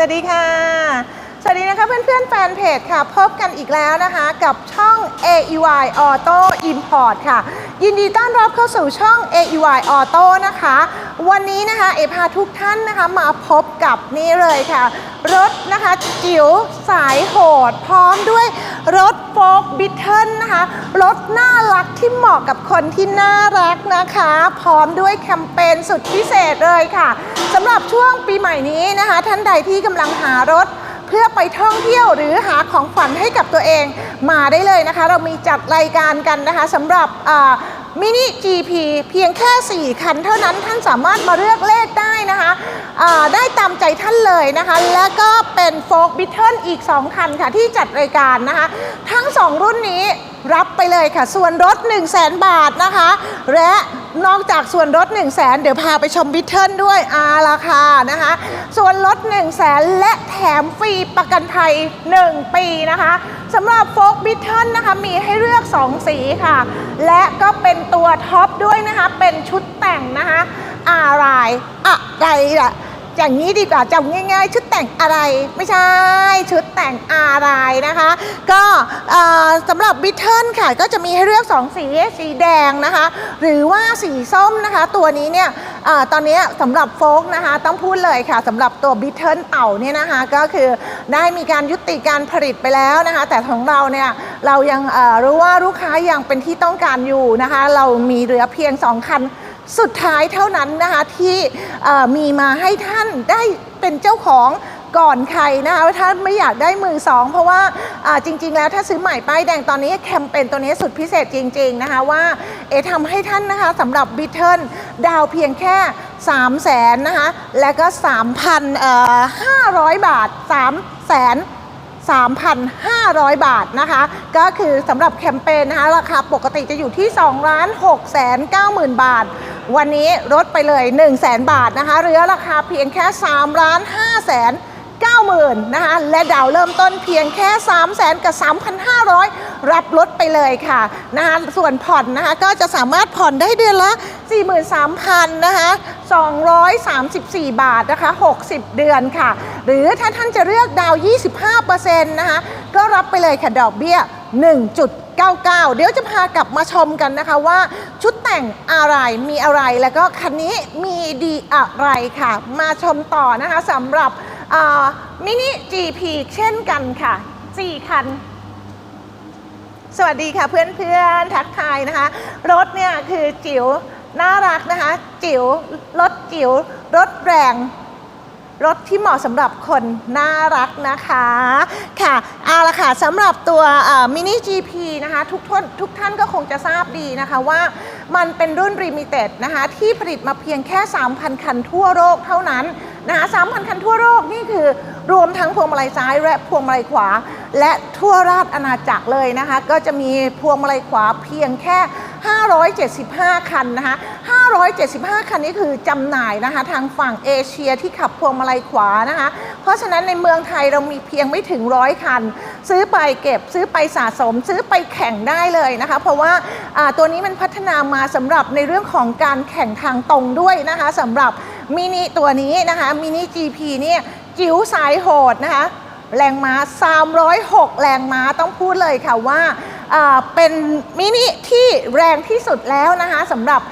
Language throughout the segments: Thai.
วัสดีค่ะ สวัสดีนะคะเพื่อนๆแฟนเพจค่ะ พบกันอีกแล้วนะคะกับช่อง AEY Auto Import ค่ะ ยินดีต้อนรับเข้าสู่ช่อง AEY Auto นะคะ วันนี้นะคะเอพาทุกท่านนะคะมาพบกับนี่เลยค่ะ รถนะคะจิ๋วสายโหด พร้อมด้วย รถโฟกบิทเทิลนะคะรถน่ารักที่เหมาะกับคนที่น่ารักนะคะ พร้อมด้วยแคมเปญสุดพิเศษเลยค่ะสำหรับช่วงปีใหม่นี้นะคะ ท่านใดที่กำลังหารถเพื่อไปท่องเที่ยวหรือหาของฝันให้กับตัวเองมาได้เลยนะคะ เรามีจัดรายการกันนะคะสำหรับ มินิ GP เพียงแค่ 4 คันเท่านั้นท่านสามารถมาเลือกเลขได้นะคะได้ตามใจท่านเลยนะคะ แล้วก็เป็นโฟกบิทเทิลอีก 2 คันค่ะที่จัดรายการนะคะ ทั้ง 2 รุ่นนี้รับไปเลยค่ะ ส่วนรถ 1 0 0 0 0แบาทนะคะ และ นอกจากส่วนลด1 0 0 0 0แสนเดี๋ยวพาไปชมบิทเทิลด้วยอาราคานะคะ ส่วนลด1 0 0 0 0แสนและแถมฟรีประกันภัย 1 ปีนะคะสำหรับโฟกบิทเทิลนะคะมีให้เลือก 2 สีค่ะ และก็เป็นตัวท็อปด้วยนะคะ เป็นชุดแต่งนะคะอะไรอะไรล่ะ อย่างนี้ดีกว่าจำง่าย ๆ ชุดแต่งอะไรไม่ใช่ชุดแต่งอะไรนะคะ ก็สำหรับบิทเทิลค่ะก็จะมีให้เลือก 2 สีสีแดงนะคะ หรือว่าสีส้มนะคะ ตัวนี้เนี่ยอตอนนี้สำหรับโฟกนะคะต้องพูดเลยค่ะสำหรับตัวบิทเทิลเต่าเนี่ยนะคะก็คือได้มีการยุติการผลิตไปแล้วนะคะ แต่ของเราเนี่ยเรายังรู้ว่าลูกค้ายังเป็นที่ต้องการอยู่นะคะ เรามีเหลือเพียง 2 คัน สุดท้ายเท่านั้นนะคะที่มีมาให้ท่านได้เป็นเจ้าของก่อนใครนะคะถ้าไม่อยากได้มือสองเพราะว่าอ่าจริง ๆ แล้วถ้าซื้อใหม่ป้ายแดงตอนนี้แคมเปญตัวนี้สุดพิเศษจริง ๆ นะคะว่าเอทำให้ท่านนะคะสำหรับบิทเทิลดาวเพียงแค่3 0 0แสนนะคะและก็ 3,500 บาท 3 0 0แสน 3,500 บาทนะคะ ก็คือสำหรับแคมเปญนะคะ ราคาปกติจะอยู่ที่2ล้าน6แสน90,000 บาท วันนี้ลดไปเลย 1 0 0 0 0 0 บาทนะคะเหลือราคาเพียงแค่3ล้าน5แสน90,000นะคะ และดาวเริ่มต้นเพียงแค่ 3 0 0แสนกับ 3,500 รับลดไปเลยค่ะนะคะส่วนผ่อนนะคะก็จะสามารถผ่อนได้เดือนละ 43,000นะคะ234 บาทนะคะ 60 เดือนค่ะ หรือถ้าท่านจะเลือกดาว 25%นะคะก็รับไปเลยค่ะดอกเบี้ย 1.99 เดี๋ยวจะพากลับมาชมกันนะคะว่าชุดแต่งอะไรมีอะไรแล้วก็คันนี้มีดีอะไรค่ะ มาชมต่อนะคะสำหรับมินิ GP เช่นกันค่ะ 4 คัน สวัสดีค่ะเพื่อนๆทักทายนะคะ รถเนี่ยคือจิ๋วน่ารักนะคะ จิ๋วรถจิ๋วรถแรง รถที่เหมาะสำหรับคนน่ารักนะคะค่ะเอาละค่ะสำหรับตัวมินิ GP นะคะทุกท่านทุกท่านก็คงจะทราบดีนะคะว่ามันเป็นรุ่น r ิมิเต็ดนะคะที่ผลิตมาเพียงแค่ 3,000 คันทั่วโลกเท่านั้น นะคะ3,000คันทั่วโลกนี่คือรวมทั้งพวงมาลัยซ้ายและพวงมาลัยขวา และทั่วราชอาณาจักรเลยนะคะ ก็จะมีพวงมาลัยขวาเพียงแค่ 575 คันนะคะ 575 คันนี้คือจำหน่ายนะคะทางฝั่งเอเชียที่ขับพวงมาลัยขวานะคะ เพราะฉะนั้นในเมืองไทยเรามีเพียงไม่ถึงร้อยคัน ซื้อไปเก็บซื้อไปสะสม ซื้อไปแข่งได้เลยนะคะ เพราะว่าตัวนี้มันพัฒนามาสำหรับในเรื่องของการแข่งทางตรงด้วยนะคะสำหรับ มินิตัวนี้นะคะมินิ GP เนี่ยจิ๋วสายโหดนะคะแรงม้า 306 แรงม้าต้องพูดเลยค่ะว่าเป็นมินิที่แรงที่สุดแล้วนะคะสำหรับ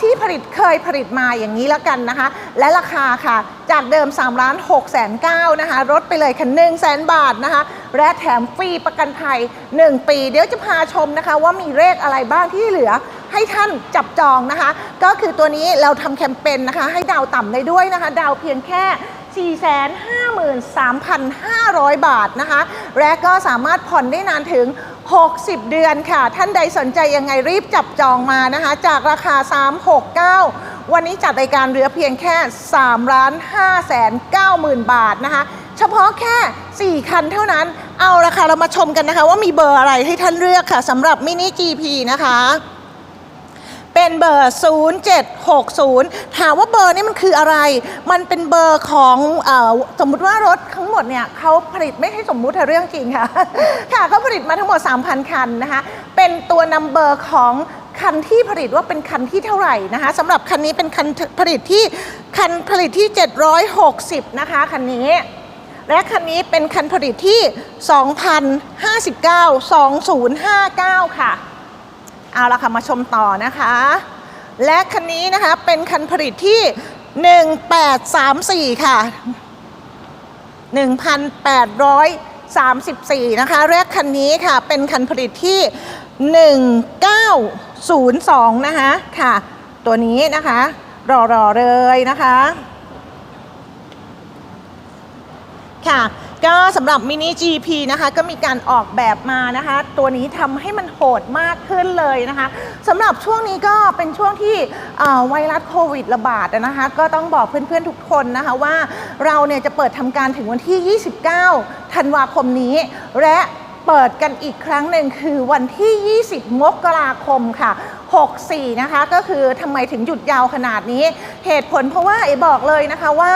ที่ผลิตเคยผลิตมาอย่างนี้แล้วกันนะคะ และราคาค่ะ จากเดิม3ล้าน6แสน9นะคะลดไปเลยค่ะ1แสนบาทนะคะ และแถมฟรีประกันภัย 1 ปี เดี๋ยวจะพาชมนะคะว่ามีเลขอะไรบ้างที่เหลือ ให้ท่านจับจองนะคะ ก็คือตัวนี้เราทำแคมเปญนะคะ ให้ดาวต่ำได้ด้วยนะคะ ดาวเพียงแค่ 453,500 บาทนะคะ และก็สามารถผ่อนได้นานถึง 60 เดือนค่ะ ท่านใดสนใจยังไงรีบจับจองมานะคะ จากราคา 369วันนี้จัดรายการเรือเพียงแค่3ล้าน5แสน9หมื่นบาทนะคะ เฉพาะแค่ 4 คันเท่านั้น เอาละค่ะ เรามาชมกันนะคะ ว่ามีเบอร์อะไรให้ท่านเลือกค่ะสำหรับมินิ GP นะคะ เป็นเบอร์ 0760 ถามว่าเบอร์นี้มันคืออะไร มันเป็นเบอร์ของอสมมุติว่ารถทั้งหมดเนี่ยเขาผลิตไม่ให้สมมุติเรื่องจริงค่ะ ค่ะเขาผลิตมาทั้งหมด 3,000 คันนะคะ เป็นตัวนัมเบอร์ของคันที่ผลิตว่าเป็นคันที่เท่าไหร่นะคะสำหรับคันนี้เป็นคันผลิตที่คันผลิตที่ 760 นะคะคันนี้ และคันนี้เป็นคันผลิตที่ 2059 2059 ค่ะ เอาละค่ะมาชมต่อนะคะ และคันนี้นะคะเป็นคันผลิตที่ 1834 ค่ะ 1,834 นะคะและคันนี้ค่ะเป็นคันผลิตที่ 1902 นะคะค่ะ ตัวนี้นะคะ รอๆเลยนะคะ ค่ะ ก็สำหรับมินิ GP นะคะก็มีการออกแบบมานะคะ ตัวนี้ทำให้มันโหดมากขึ้นเลยนะคะสำหรับช่วงนี้ก็เป็นช่วงที่ไวรัสโควิดระบาดนะคะ ก็ต้องบอกเพื่อนๆทุกคนนะคะว่าเราเนี่ยจะเปิดทำการถึงวันที่ 29 ธันวาคมนี้และ เปิดกันอีกครั้งหนึ่งคือวันที่ 20 มกราคมค่ะ 64 นะคะ ก็คือทำไมถึงหยุดยาวขนาดนี้ เหตุผลเพราะว่าเอ๋บอกเลยนะคะว่า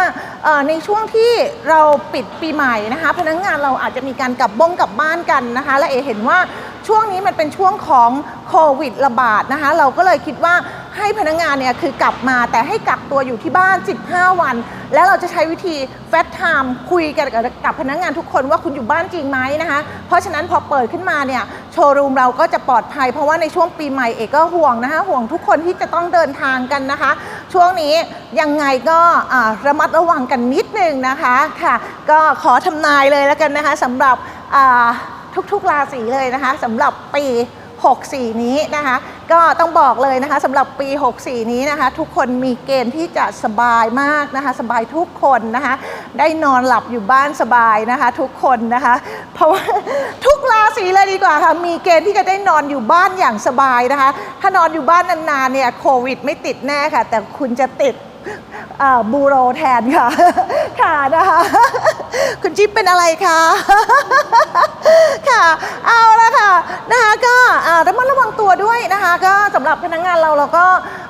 ในช่วงที่เราปิดปีใหม่นะคะพนักงานเราอาจจะมีการกลับบ้งกลับบ้านกันนะคะ และเอเห็นว่าช่วงนี้มันเป็นช่วงของโควิดระบาดนะคะ เราก็เลยคิดว่า ให้พนักงานเนี่ยคือกลับมาแต่ให้กักตัวอยู่ที่บ้าน 15 วัน แล้วเราจะใช้วิธีแฟตไทม์คุยกันกับพนักงานทุกคนว่าคุณอยู่บ้านจริงไหมนะคะ เพราะฉะนั้นพอเปิดขึ้นมาเนี่ยโชว์รูมเราก็จะปลอดภัย เพราะว่าในช่วงปีใหม่เอกก็ห่วงนะคะห่วงทุกคนที่จะต้องเดินทางกันนะคะ ช่วงนี้ยังไงก็ระมัดระวังกันนิดนึงนะคะค่ะ ก็ขอทำนายเลยแล้วกันนะคะสำหรับทุกๆราศีเลยนะคะสำหรับปี 64 นี้นะคะ ก็ต้องบอกเลยนะคะสำหรับปี 64 นี้นะคะ ทุกคนมีเกณฑ์ที่จะสบายมากนะคะ สบายทุกคนนะคะ ได้นอนหลับอยู่บ้านสบายนะคะ ทุกคนนะคะ เพราะว่าทุกราศีเลยดีกว่าค่ะมีเกณฑ์ที่จะได้นอนอยู่บ้านอย่างสบายนะคะ ถ้านอนอยู่บ้านนานๆเนี่ยโควิดไม่ติดแน่ค่ะ แต่คุณจะติดบูโรแทนค่ะ ค่ะนะคะ คุณจิ๊บเป็นอะไรค่ะค่ะ Hà cơ. สำหรับพนักงานเราเราก็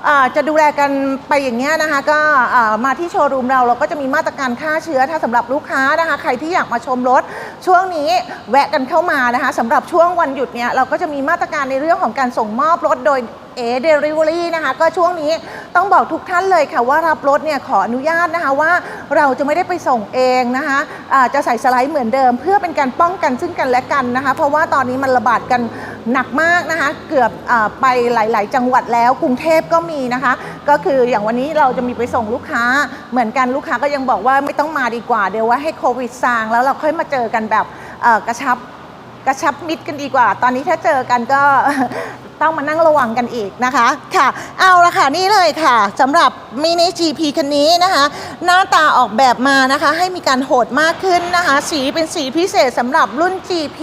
อ่าจะดูแลกันไปอย่างเงี้ยนะคะก็อ่ามาที่โชว์รูมเราเราก็จะมีมาตรการฆ่าเชื้อถ้าสำหรับลูกค้านะคะ ใครที่อยากมาชมรถ ช่วงนี้แวะกันเข้ามานะคะสำหรับช่วงวันหยุดเนี่ยเราก็จะมีมาตรการในเรื่องของการส่งมอบรถโดยเอเดลิเวอรี่นะคะก็ช่วงนี้ต้องบอกทุกท่านเลยค่ะว่ารับรถเนี่ยขออนุญาตนะคะว่าเราจะไม่ได้ไปส่งเองนะคะะจะใส่สไลด์เหมือนเดิม เพื่อเป็นการป้องกันซึ่งกันและกันนะคะ เพราะว่าตอนนี้มันระบาดกันหนักมากนะคะ เกือบอไปหลายๆจังหวัดแล้วกรุงเทพก็มีนะคะ ก็คืออย่างวันนี้เราจะมีไปส่งลูกค้า เหมือนกันลูกค้าก็ยังบอกว่าไม่ต้องมาดีกว่า เดี๋ยวว่าให้โควิดซางแล้วเราค่อยมาเจอกันแบบกระชับกระชับมิตรกันดีกว่า ตอนนี้ถ้าเจอกันก็ต้องมานั่งระวังกันอีกนะคะ ค่ะ เอาละค่ะ นี่เลยค่ะสำหรับมินิ GP คันนี้นะคะ หน้าตาออกแบบมานะคะ ให้มีการโหดมากขึ้นนะคะ สีเป็นสีพิเศษสำหรับรุ่น GP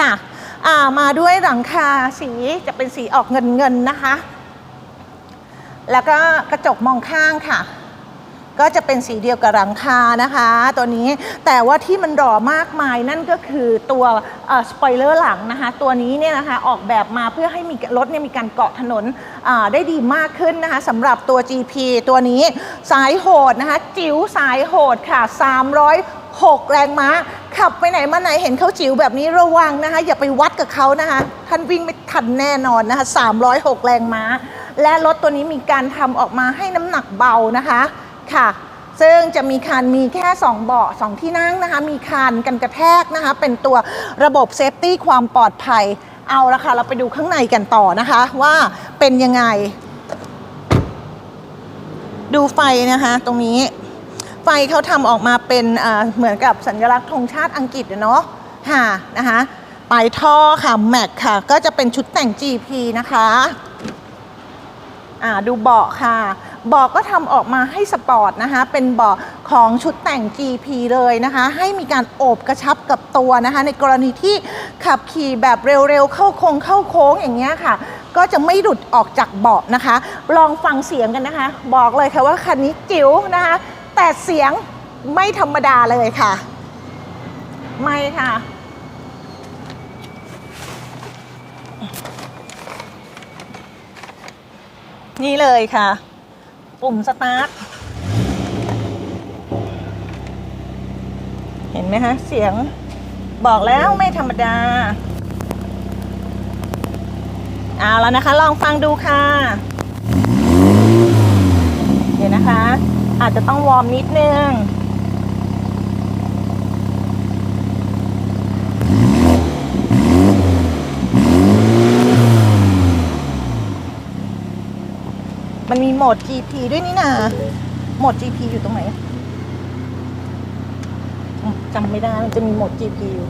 ค่ะามาด้วยหลังคาสีจะเป็นสีออกเงินเงินนะคะ แล้วก็กระจกมองข้างค่ะ ก็จะเป็นสีเดียวกับหลังคานะคะ ตัวนี้แต่ว่าที่มันหล่อมากมายนั่นก็คือตัวสปอยเลอร์หลังนะคะ ตัวนี้เนี่ยนะคะออกแบบมาเพื่อให้มีรถเนี่ยมีการเกาะถนนได้ดีมากขึ้นนะคะสำหรับตัว GP ตัวนี้สายโหดนะคะ จิ๋วสายโหดค่ะ 6 แรงม้า ขับไปไหนมาไหนเห็นเขาจิ๋วแบบนี้ระวังนะคะ อย่าไปวัดกับเขานะคะ ท่านวิ่งไม่ทันแน่นอนนะคะ306 แรงม้า และรถตัวนี้มีการทำออกมาให้น้ำหนักเบานะคะค่ะ ซึ่งจะมีคานมีแค่ 2 เบาะ2ที่นั่งนะคะ มีคานกันกระแทกนะคะ เป็นตัวระบบเซฟตี้ความปลอดภัยเอาละค่ะ เราไปดูข้างในกันต่อนะคะ ว่าเป็นยังไง ดูไฟนะคะ ตรงนี้ ไฟเขาทำออกมาเป็นเหมือนกับสัญลักษณ์ธงชาติอังกฤษเนาะค่ะนะคะปลายท่อค่ะ แม็กค่ะ ก็จะเป็นชุดแต่ง GP นะคะอ่าดูเบาะค่ะเบาะก็ทำออกมาให้สปอร์ตนะคะ เป็นเบาะของชุดแต่ง GP เลยนะคะ ให้มีการโอบกระชับกับตัวนะคะ ในกรณีที่ขับขี่แบบเร็วๆ เข้าโค้งเข้าโค้งอย่างเงี้ยค่ะ ก็จะไม่หลุดออกจากเบาะนะคะ ลองฟังเสียงกันนะคะ บอกเลยค่ะว่าคันนี้จิ๋วนะคะ แต่เสียงไม่ธรรมดาเลยค่ะ ไม่ค่ะ นี่เลยค่ะ ปุ่มสตาร์ท เห็นไหมคะ เสียงบอกแล้วไม่ธรรมดา เอาแล้วนะคะ ลองฟังดูค่ะ เดี๋ยวนะคะ อาจจะต้องวอร์มนิดนึงมันมีโหมด GP ด้วยนี่นาโหมด GP อยู่ตรงไหนจำไม่ได้ มันจะมีโหมด GP อยู่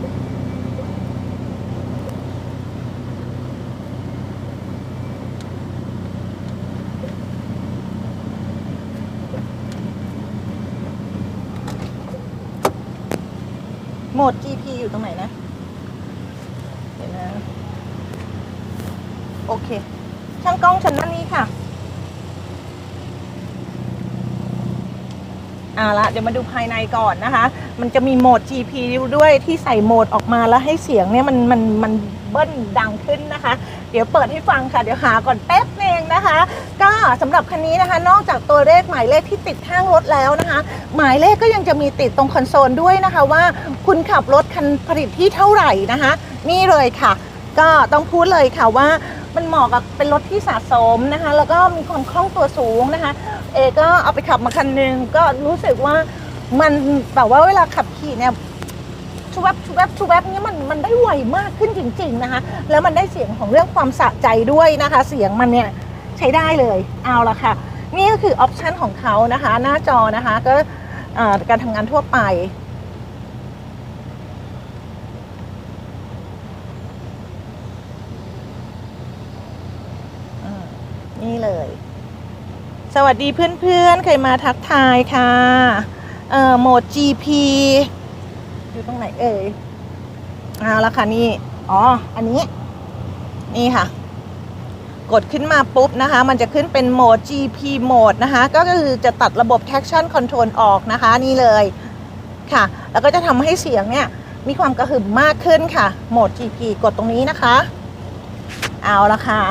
มด GP อยู่ตรงไหนนะ เดี๋ยวนะ โอเค ช่างกล้องฉันนั่นนี่ค่ะเอาละเดี๋ยวมาดูภายในก่อนนะคะ มันจะมีโหมด GP ด้วยที่ใส่โหมดออกมาแล้วให้เสียงเนี่ยมันมันมันเบิ้ลดังขึ้นนะคะ เดี๋ยวเปิดให้ฟังค่ะ เดี๋ยวหาก่อนแป๊บ นึงนะคะ ก็สำหรับคันนี้นะคะ นอกจากตัวเลขหมายเลขที่ติดข้างรถแล้วนะคะ หมายเลขก็ยังจะมีติดตรงคอนโซลด้วยนะคะ ว่าคุณขับรถคันผลิตที่เท่าไหร่นะคะ นี่เลยค่ะ ก็ต้องพูดเลยค่ะว่ามันเหมาะกับเป็นรถที่สะสมนะคะ แล้วก็มีความคล่องตัวสูงนะคะ เอก็เอาไปขับมาคันหนึงก็รู้สึกว่ามันแบบว่าเวลาขับขี่เนี่ย ชูแวบชูแวบชูแวบเนี้ยมันมันได้ไวมากขึ้นจริง ๆนะคะ แล้วมันได้เสียงของเรื่องความสะใจด้วยนะคะ เสียงมันเนี่ยใช้ได้เลยเอาละค่ะ นี่ก็คือออปชันของเขานะคะ หน้าจอนะคะก็การทำงานทั่วไปนี่เลย สวัสดีเพื่อนๆใครมาทักทายค่ะ เอ่อ โหมด GP อยู่ตรงไหนเอ่ยเอาละค่ะนี่ อ๋อ อันนี้ นี่ค่ะ กดขึ้นมาปุ๊บนะคะ มันจะขึ้นเป็นโหมด GP โหมดนะคะ ก็คือจะตัดระบบ traction control ออกนะคะ นี่เลยค่ะ แล้วก็จะทำให้เสียงเนี่ย มีความกระหึ่มมากขึ้นค่ะ โหมด GP กดตรงนี้นะคะ เอาละค่ะ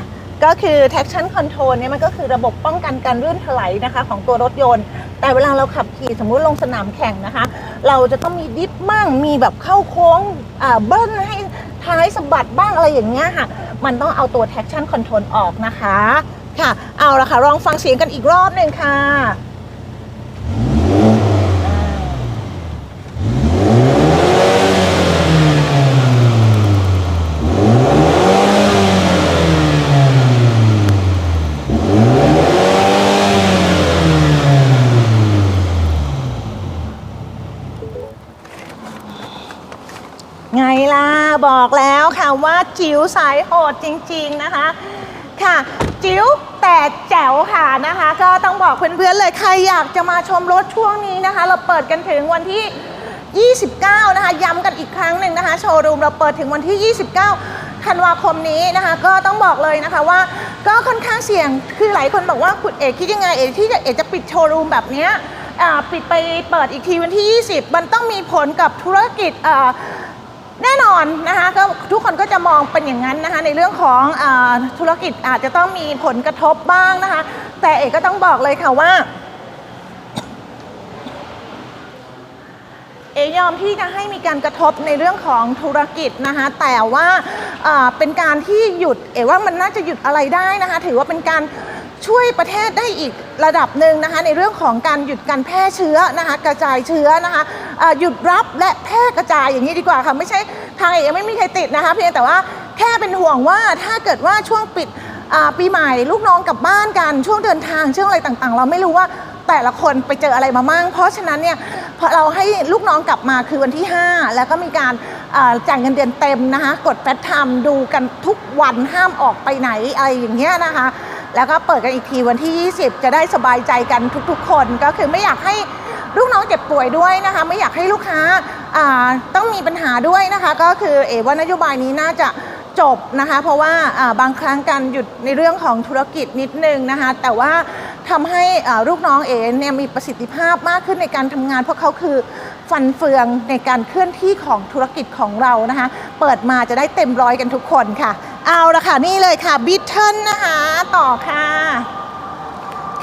ก็คือ traction control เนี่ยมันก็คือระบบป้องกันการลื่นถลายนะคะ ของตัวรถยนต์ แต่เวลาเราขับขี่สมมุติลงสนามแข่งนะคะ เราจะต้องมีดิฟมั่งมีแบบเข้าโค้งอ่าเบิ้ลให้ท้ายสะบัดบ้างอะไรอย่างเงี้ยค่ะ มันต้องเอาตัว traction control ออกนะคะ ค่ะ เอาละค่ะ ลองฟังเสียงกันอีกรอบหนึ่งค่ะ ไงล่ะ บอกแล้วค่ะว่าจิ๋วสายโหดจริงๆนะคะ ค่ะ จิ๋วแต่แจ๋วค่ะนะคะ ก็ต้องบอกเพื่อนๆเลยใครอยากจะมาชมรถช่วงนี้นะคะ เราเปิดกันถึงวันที่ 29 นะคะ ย้ำกันอีกครั้งหนึ่งนะคะ โชว์รูมเราเปิดถึงวันที่ 29ธันวาคมนี้นะคะ ก็ต้องบอกเลยนะคะว่าก็ค่อนข้างเสี่ยงคือหลายคนบอกว่าคุณเอกคิดยังไงเอกที่จะเอกจะปิดโชว์รูมแบบเนี้ยปิดไปเปิดอีกทีวันที่ 20 มันต้องมีผลกับธุรกิจ แน่นอนนะคะก็ทุกคนก็จะมองเป็นอย่างนั้นนะคะในเรื่องของอธุรกิจอาจจะต้องมีผลกระทบบ้างนะคะแต่เอกก็ต้องบอกเลยค่ะว่า เอยอมที่จะให้มีการกระทบในเรื่องของธุรกิจนะคะแต่ว่าอ่าเป็นการที่หยุดเอว่ามันน่าจะหยุดอะไรได้นะคะถือว่าเป็นการ ช่วยประเทศได้อีกระดับหนึ่งนะคะในเรื่องของการหยุดการแพร่เชื้อนะคะกระจายเชื้อนะคะหยุดรับและแพร่กระจายอย่างนี้ดีกว่าค่ะไม่ใช่ทางเอกไม่มีใครติดนะคะเพียงแต่ว่าแค่เป็นห่วงว่าถ้าเกิดว่าช่วงปิดปีใหม่ลูกน้องกลับบ้านกันช่วงเดินทางช่วงอะไรต่างๆ เราไม่รู้ว่าแต่ละคนไปเจออะไรมามั่งเพราะฉะนั้นเนี่ยพอเราให้ลูกน้องกลับมาคือวันที่ 5 แล้วก็มีการจ่ายเงินเดือนเต็มนะคะ กดแฟตทม์ดูกันทุกวันห้ามออกไปไหนอะไรอย่างเงี้ยนะคะ แล้วก็เปิดกันอีกทีวันที่ 20 จะได้สบายใจกันทุกๆ คนก็คือไม่อยากให้ลูกน้องเจ็บป่วยด้วยนะคะ ไม่อยากให้ลูกค้าาต้องมีปัญหาด้วยนะคะ ก็คือเอว่านโยบายนี้น่าจะจบนะคะ เพราะว่าาบางครั้งการหยุดในเรื่องของธุรกิจนิดนึงนะคะ แต่ว่าทำให้ลูกน้องเอเนี่ยมีประสิทธิภาพมากขึ้นในการทำงาน เพราะเขาคือ ฟันเฟืองในการเคลื่อนที่ของธุรกิจของเรานะคะ เปิดมาจะได้เต็มร้อยกันทุกคนค่ะ เอาละค่ะ นี่เลยค่ะบิทเทิลนะคะต่อค่ะ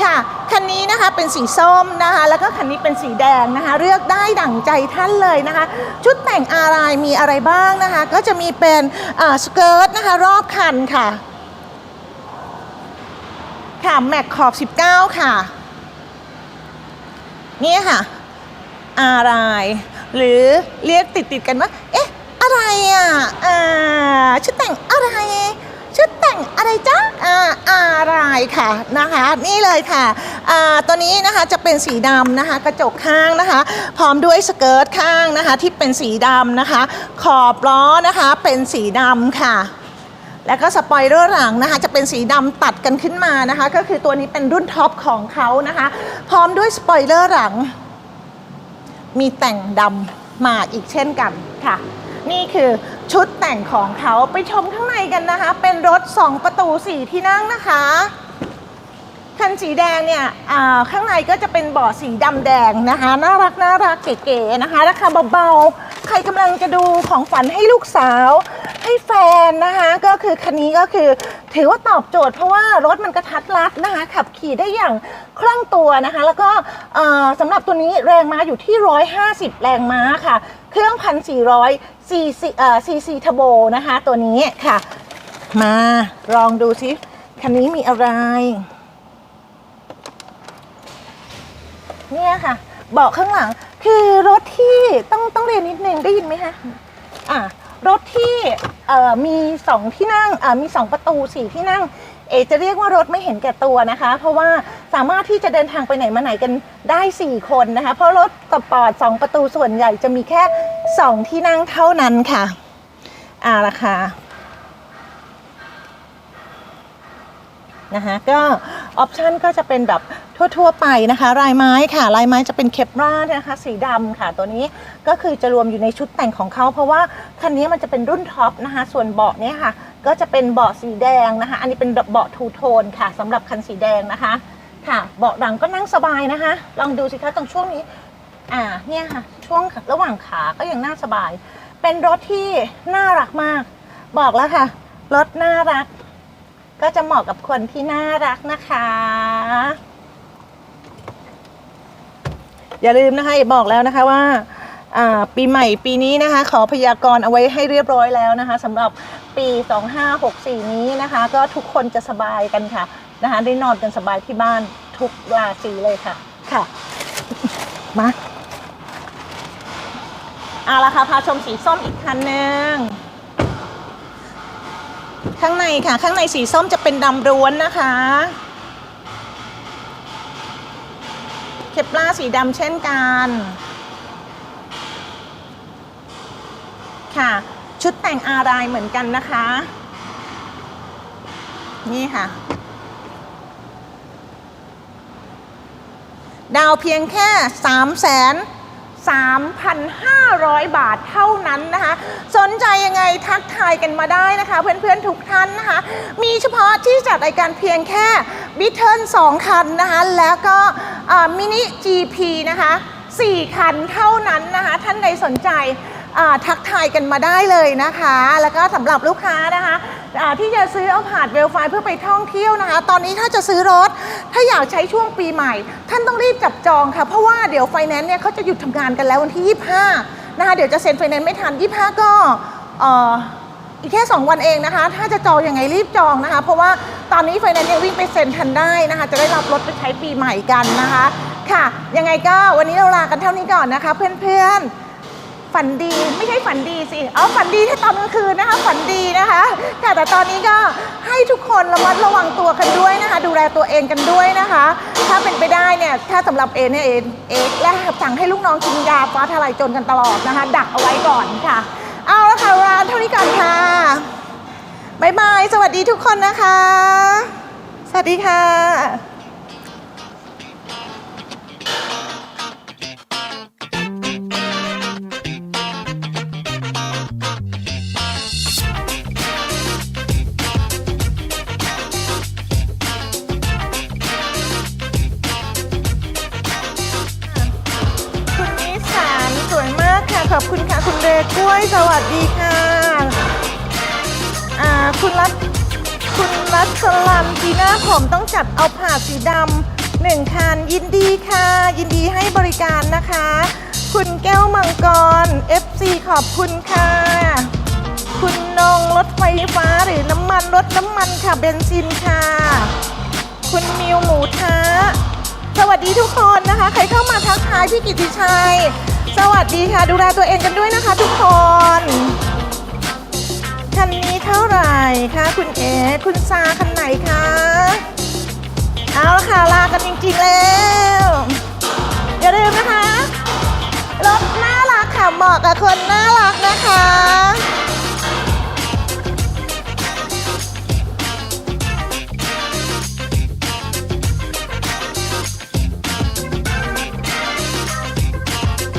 ค่ะคันนี้นะคะเป็นสีส้มนะคะแล้วก็คันนี้เป็นสีแดงนะคะเลือกได้ดั่งใจท่านเลยนะคะ ชุดแต่งอะไรมีอะไรบ้างนะคะ ก็จะมีเป็นสเกิร์ตนะคะรอบคันค่ะค่ะแม็กขอบ 19 ค่ะ นี่ค่ะ อะไร หรือเรียกติดติดกันว่า เอ๊ะ อะไรอะอ่าชุดแต่งอะไร ชุดแต่งอะไรจ๊ะอ่าอะไรค่ะนะคะ นี่เลยค่ะอ่าตัวนี้นะคะจะเป็นสีดำนะคะ กระจกข้างนะคะ พร้อมด้วยสเกิร์ตข้างนะคะ ที่เป็นสีดำนะคะ ขอบล้อนะคะเป็นสีดำค่ะแล้วก็สปอยเลอร์หลังนะคะ จะเป็นสีดำตัดกันขึ้นมานะคะ ก็คือตัวนี้เป็นรุ่นท็อปของเขานะคะ พร้อมด้วยสปอยเลอร์หลัง มีแต่งดำมาอีกเช่นกันค่ะ นี่คือชุดแต่งของเขาไปชมข้างในกันนะคะ เป็นรถ 2 ประตู 4 ที่นั่งนะคะ คันสีแดงเนี่ยข้างในก็จะเป็นเบาะสีดำแดงนะคะ น่ารักน่ารักเก๋ๆนะคะ ราคาเบาๆ ใครกำลังจะดูของฝันให้ลูกสาว ให้แฟนนะคะ ก็คือคันนี้ก็คือถือว่าตอบโจทย์เพราะว่ารถมันกระทัดรัดนะคะ ขับขี่ได้อย่างคล่องตัวนะคะ แล้วก็สำหรับตัวนี้แรงม้าอยู่ที่ 150 แรงม้าค่ะ เครื่อง 1,400ซีซีเอ่อซีซีทโบนะคะ ตัวนี้ค่ะ มาลองดูซิคันนี้มีอะไร เนี่ยค่ะเบาะข้างหลัง คือรถที่ต้องต้องเรียนนิดนึงได้ยินไหมคะอ่า รถที่มีสองที่นั่งมีสองประตูสี่ที่นั่ง เอจะเรียกว่ารถไม่เห็นแก่ตัวนะคะ เพราะว่าสามารถที่จะเดินทางไปไหนมาไหนกันได้ 4 คนนะคะ เพราะรถสปอร์ตสองประตูส่วนใหญ่จะมีแค่ 2 ที่นั่งเท่านั้นค่ะอ่าละค่ะนะคะก็ออปชันก็จะเป็นแบบ ทั่วๆไปนะคะ ลายไม้ค่ะ ลายไม้จะเป็นเคปรานะคะ สีดำค่ะ ตัวนี้ก็คือจะรวมอยู่ในชุดแต่งของเขาเพราะว่าคันนี้มันจะเป็นรุ่นท็อปนะคะ ส่วนเบาะเนี่ยค่ะ ก็จะเป็นเบาะสีแดงนะคะ อันนี้เป็นเบาะทูโทนค่ะสำหรับคันสีแดงนะคะ ค่ะ เบาะหลังก็นั่งสบายนะคะ ลองดูสิคะตรงช่วงนี้ อ่า เนี่ยค่ะ ช่วงระหว่างขาก็ยังน่าสบาย เป็นรถที่น่ารักมาก บอกแล้วค่ะ รถน่ารัก ก็จะเหมาะกับคนที่น่ารักนะคะ อย่าลืมนะคะบอกแล้วนะคะว่าอ่าปีใหม่ปีนี้นะคะขอพยากรณ์เอาไว้ให้เรียบร้อยแล้วนะคะสำหรับปี 2564 นี้นะคะ ก็ทุกคนจะสบายกันค่ะนะคะได้นอนกันสบายที่บ้านทุกราศีเลยค่ะค่ะมาเอาละค่ะพาชมสีส้มอีกคันหนึ่งข้างในค่ะ ข้างในสีส้มจะเป็นดำร้วนนะคะ เคปลาสีดำเช่นกัน ค่ะ ชุดแต่งอารายเหมือนกันนะคะ นี่ค่ะ ดาวเพียงแค่3 0 0 3,500 บาทเท่านั้นนะคะ สนใจยังไงทักทายกันมาได้นะคะ เพื่อนๆทุกท่านนะคะ มีเฉพาะที่จัดรายการเพียงแค่ บิทเทิล2คันนะคะ แล้วก็มินิ GP นะคะ4คันเท่านั้นนะคะ ท่านใดสนใจทักทายกันมาได้เลยนะคะ แล้วก็สำหรับลูกค้านะคะที่จะซื้อเอาผาดเวลไฟเพื่อไปท่องเที่ยวนะคะ ตอนนี้ถ้าจะซื้อรถ ถ้าอยากใช้ช่วงปีใหม่ ท่านต้องรีบจับจองค่ะ เพราะว่าเดี๋ยวไฟแนนซ์เนี่ยเขาจะหยุดทำงานกันแล้ววันที่ 25 นะคะ เดี๋ยวจะเซ็นไฟแนนซ์ไม่ทัน 25 ก็ อีกแค่ 2 วันเองนะคะ ถ้าจะจองยังไงรีบจองนะคะ เพราะว่าตอนนี้ไฟแนนซ์ยังวิ่งไปเซ็นทันได้นะคะ จะได้รับรถไปใช้ปีใหม่กันนะคะ ค่ะ ยังไงก็วันนี้เราลากันเท่านี้ก่อนนะคะ เพื่อนๆ ฝันดีไม่ใช่ฝันดีสิ เอาฝันดีแค่ตอนกลางคืนนะคะ ฝันดีนะคะค่ะแต่ตอนนี้ก็ให้ทุกคนระมัดระวังตัวกันด้วยนะคะ ดูแลตัวเองกันด้วยนะคะ ถ้าเป็นไปได้เนี่ยถ้าสำหรับเอเนี่ยเอเอกและสั่งให้ลูกน้องกินยาฟ้าทลายโจรกันตลอดนะคะ ดักเอาไว้ก่อนค่ะ เอาละค่ะร้านเท่านี้ก่อนค่ะบายบาย สวัสดีทุกคนนะคะ สวัสดีค่ะ จัดเอาผ่าสีดำหนึ่งคันยินดีค่ะ ยินดีให้บริการนะคะ คุณแก้วมังกร FC ขอบคุณค่ะ คุณนงรถไฟฟ้าหรือน้ำมันรถน้ำมันค่ะเบนซินค่ะ คุณมิวหมูท้าสวัสดีทุกคนนะคะ ใครเข้ามาทักทายายพี่กิติชัย สวัสดีค่ะ ดูแลตัวเองกันด้วยนะคะทุกคนคันนี้เท่าไหร่คะคุณเอคุณซาคันไหนคะ เอาละค่ะลากันจริงๆแล้ว อย่าลืมนะคะ รถน่ารักค่ะเหมาะกับคนน่ารักนะคะ